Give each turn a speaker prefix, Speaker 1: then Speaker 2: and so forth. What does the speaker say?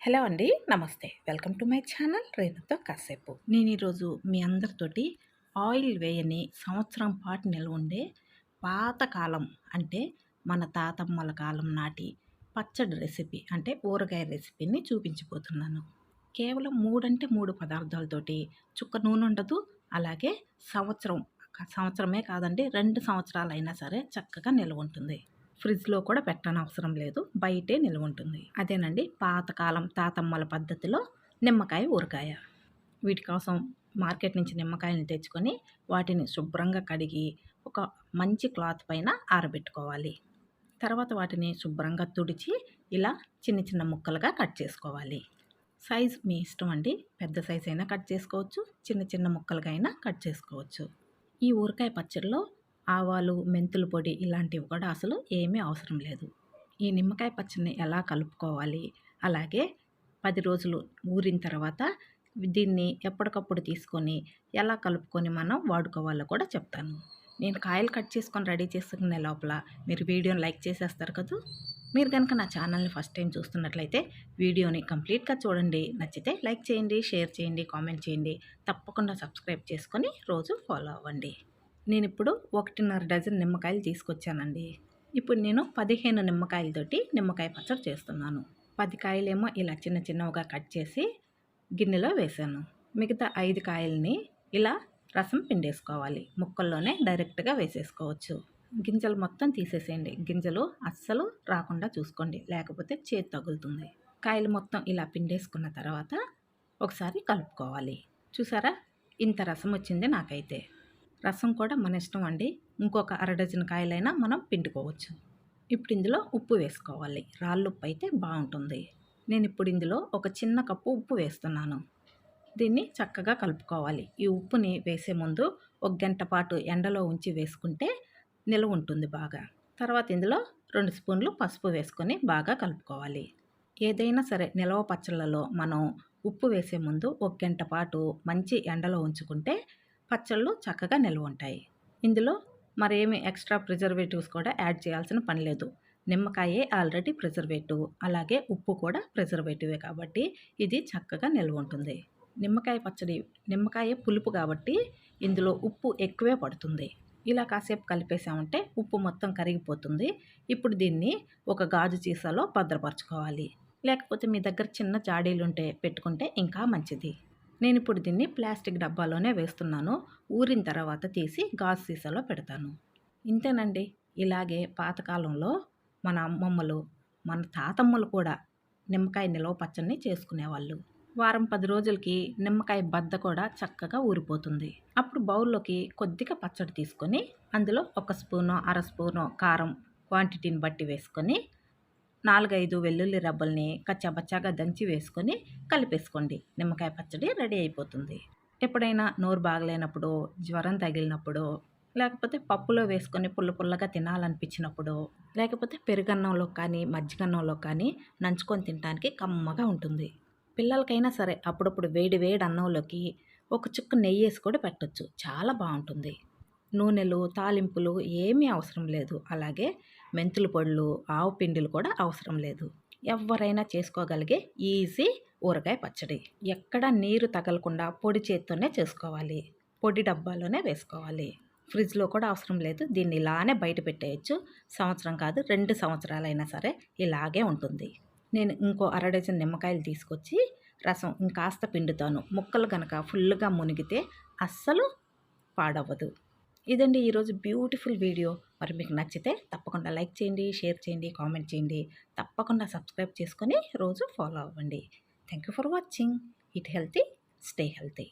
Speaker 1: Hello అండి నమస్తే. Welcome to my channel రేణుతో కాసేపు. నేను ఈరోజు మీ అందరితోటి ఆయిల్ వేయని సంవత్సరం పాటు నిల్వ ఉండే పాతకాలం అంటే మన తాతమ్మల కాలం నాటి పచ్చడి రెసిపీ అంటే ఊరగాయ రెసిపీని చూపించిపోతున్నాను కేవలం మూడంటే మూడు పదార్థాలతోటి చుక్క నూనె ఉండదు అలాగే సంవత్సరం సంవత్సరమే కాదండి రెండు సంవత్సరాలు అయినా సరే చక్కగా నిల్వ ఉంటుంది. ఫ్రిడ్జ్లో కూడా పెట్టని అవసరం లేదు. బయటే నిల్వ ఉంటుంది అదేనండి పాతకాలం తాతమ్మల పద్ధతిలో నిమ్మకాయ ఊరకాయ వీటి కోసం మార్కెట్ నుంచి నిమ్మకాయలను తెచ్చుకొని వాటిని శుభ్రంగా కడిగి ఒక మంచి క్లాత్ పైన ఆరబెట్టుకోవాలి. తర్వాత వాటిని శుభ్రంగా తుడిచి ఇలా చిన్న చిన్న ముక్కలుగా కట్ చేసుకోవాలి. సైజ్ మీ ఇష్టం అండి. పెద్ద సైజ్ అయినా కట్ చేసుకోవచ్చు. చిన్న చిన్న ముక్కలుగా అయినా కట్ చేసుకోవచ్చు. ఈ ఊరకాయ పచ్చడిలో ఆవాలు మెంతుల పొడి ఇలాంటివి కూడా అసలు ఏమీ అవసరం లేదు. ఈ నిమ్మకాయ పచ్చడిని ఎలా కలుపుకోవాలి? అలాగే పది రోజులు ఊరిన తర్వాత దీన్ని ఎప్పటికప్పుడు తీసుకొని ఎలా కలుపుకొని మనం వాడుకోవాలో కూడా చెప్తాను. నేను కాయలు కట్ చేసుకొని రెడీ చేసుకునే లోపల మీరు వీడియోని లైక్ చేసేస్తారు కదా? మీరు కనుక నా ఛానల్ని ఫస్ట్ టైం చూస్తున్నట్లయితే వీడియోని కంప్లీట్గా చూడండి. నచ్చితే లైక్ చేయండి షేర్ చేయండి కామెంట్ చేయండి. తప్పకుండా సబ్స్క్రైబ్ చేసుకొని రోజు ఫాలో అవ్వండి. నేను ఇప్పుడు ఒకటిన్నర డజన్ నిమ్మకాయలు తీసుకొచ్చానండి. ఇప్పుడు నేను పదిహేను నిమ్మకాయలతోటి నిమ్మకాయ పచ్చడి చేస్తున్నాను. పది కాయలేమో ఇలా చిన్న చిన్నగా కట్ చేసి గిన్నెలో వేసాను. మిగతా ఐదు కాయల్ని ఇలా రసం పిండేసుకోవాలి. ముక్కల్లోనే డైరెక్ట్గా వేసేసుకోవచ్చు. గింజలు మొత్తం తీసేసేయండి. గింజలు అస్సలు రాకుండా చూసుకోండి. లేకపోతే చేతి తగులుతుంది. కాయలు మొత్తం ఇలా పిండేసుకున్న తర్వాత ఒకసారి కలుపుకోవాలి. చూసారా? ఇంత రసం వచ్చింది నాకైతే. రసం కూడా మన ఇష్టం అండి. ఇంకొక అర డజన్ కాయలైనా మనం పిండుకోవచ్చు. ఇప్పుడు ఇందులో ఉప్పు వేసుకోవాలి. రాళ్ళుప్పు అయితే బాగుంటుంది. నేను ఇప్పుడు ఇందులో ఒక చిన్న కప్పు ఉప్పు వేస్తున్నాను. దీన్ని చక్కగా కలుపుకోవాలి. ఈ ఉప్పుని వేసే ముందు ఒక గంట పాటు ఎండలో ఉంచి వేసుకుంటే నిలవ ఉంటుంది బాగా. తర్వాత ఇందులో రెండు స్పూన్లు పసుపు వేసుకొని బాగా కలుపుకోవాలి. ఏదైనా సరే నిలవ పచ్చళ్ళలో మనం ఉప్పు వేసే ముందు ఒక గంట పాటు మంచి ఎండలో ఉంచుకుంటే పచ్చళ్ళు చక్కగా నిల్వ ఉంటాయి. ఇందులో మరేమి ఎక్స్ట్రా ప్రిజర్వేటివ్స్ కూడా యాడ్ చేయాల్సిన పని లేదు. నిమ్మకాయే ఆల్రెడీ ప్రిజర్వేటివ్. అలాగే ఉప్పు కూడా ప్రిజర్వేటివే కాబట్టి ఇది చక్కగా నిల్వ ఉంటుంది. నిమ్మకాయ పచ్చడి నిమ్మకాయ పులుపు కాబట్టి ఇందులో ఉప్పు ఎక్కువే పడుతుంది. ఇలా కాసేపు కలిపేసామంటే ఉప్పు మొత్తం కరిగిపోతుంది. ఇప్పుడు దీన్ని ఒక గాజు చీసాలో భద్రపరచుకోవాలి. లేకపోతే మీ దగ్గర చిన్న జాడీలు ఉంటే పెట్టుకుంటే ఇంకా మంచిది. నేను ఇప్పుడు దీన్ని ప్లాస్టిక్ డబ్బాలోనే వేస్తున్నాను. ఊరిన తర్వాత తీసి గాజు సీసాలో పెడతాను. ఇంతేనండి. ఇలాగే పాతకాలంలో మన అమ్మమ్మలు మన తాతమ్మలు కూడా నిమ్మకాయ నిలవ పచ్చడిని చేసుకునేవాళ్ళు. వారం పది రోజులకి నిమ్మకాయ బద్ద కూడా చక్కగా ఊరిపోతుంది. అప్పుడు బౌల్లోకి కొద్దిగా పచ్చడి తీసుకొని అందులో ఒక స్పూను అర స్పూను కారం క్వాంటిటీని బట్టి వేసుకొని నాలుగైదు వెల్లుల్లి రబ్బల్ని కచ్చాబచ్చాగా దంచి వేసుకొని కలిపేసుకోండి. నిమ్మకాయ పచ్చడి రెడీ అయిపోతుంది. ఎప్పుడైనా నోరు బాగలేనప్పుడు జ్వరం తగిలినప్పుడు లేకపోతే పప్పులో వేసుకొని పుల్ల పుల్లగా తినాలనిపించినప్పుడు లేకపోతే పెరుగన్నంలో కానీ మజ్జిగన్నంలో కానీ నంచుకొని తినడానికి కమ్మగా ఉంటుంది. పిల్లలకైనా సరే అప్పుడప్పుడు వేడి వేడి అన్నంలోకి ఒక చుక్క నెయ్యి వేసి కూడా పెట్టచ్చు. చాలా బాగుంటుంది. నూనెలు తాలింపులు ఏమీ అవసరం లేదు. అలాగే మెంతుల పొడులు ఆవు పిండిలు కూడా అవసరం లేదు. ఎవరైనా చేసుకోగలిగే ఈజీ ఊరగాయ పచ్చడి. ఎక్కడ నీరు తగలకుండా పొడి చేత్తోనే చేసుకోవాలి. పొడి డబ్బాలోనే వేసుకోవాలి. ఫ్రిడ్జ్లో కూడా అవసరం లేదు. దీన్ని ఇలానే బయట పెట్టేయచ్చు. సంవత్సరం కాదు రెండు సంవత్సరాలైనా సరే ఇలాగే ఉంటుంది. నేను ఇంకో అర డజన్ నిమ్మకాయలు తీసుకొచ్చి రసం ఇంకాస్త పిండుతాను. ముక్కలు కనుక ఫుల్గా మునిగితే అస్సలు పాడవ్వదు. ఇదండి ఈరోజు బ్యూటిఫుల్ వీడియో. మరి మీకు నచ్చితే తప్పకుండా లైక్ చేయండి షేర్ చేయండి కామెంట్ చేయండి. తప్పకుండా సబ్స్క్రైబ్ చేసుకొని రోజు ఫాలో అవ్వండి. Thank you for watching. Eat healthy stay healthy.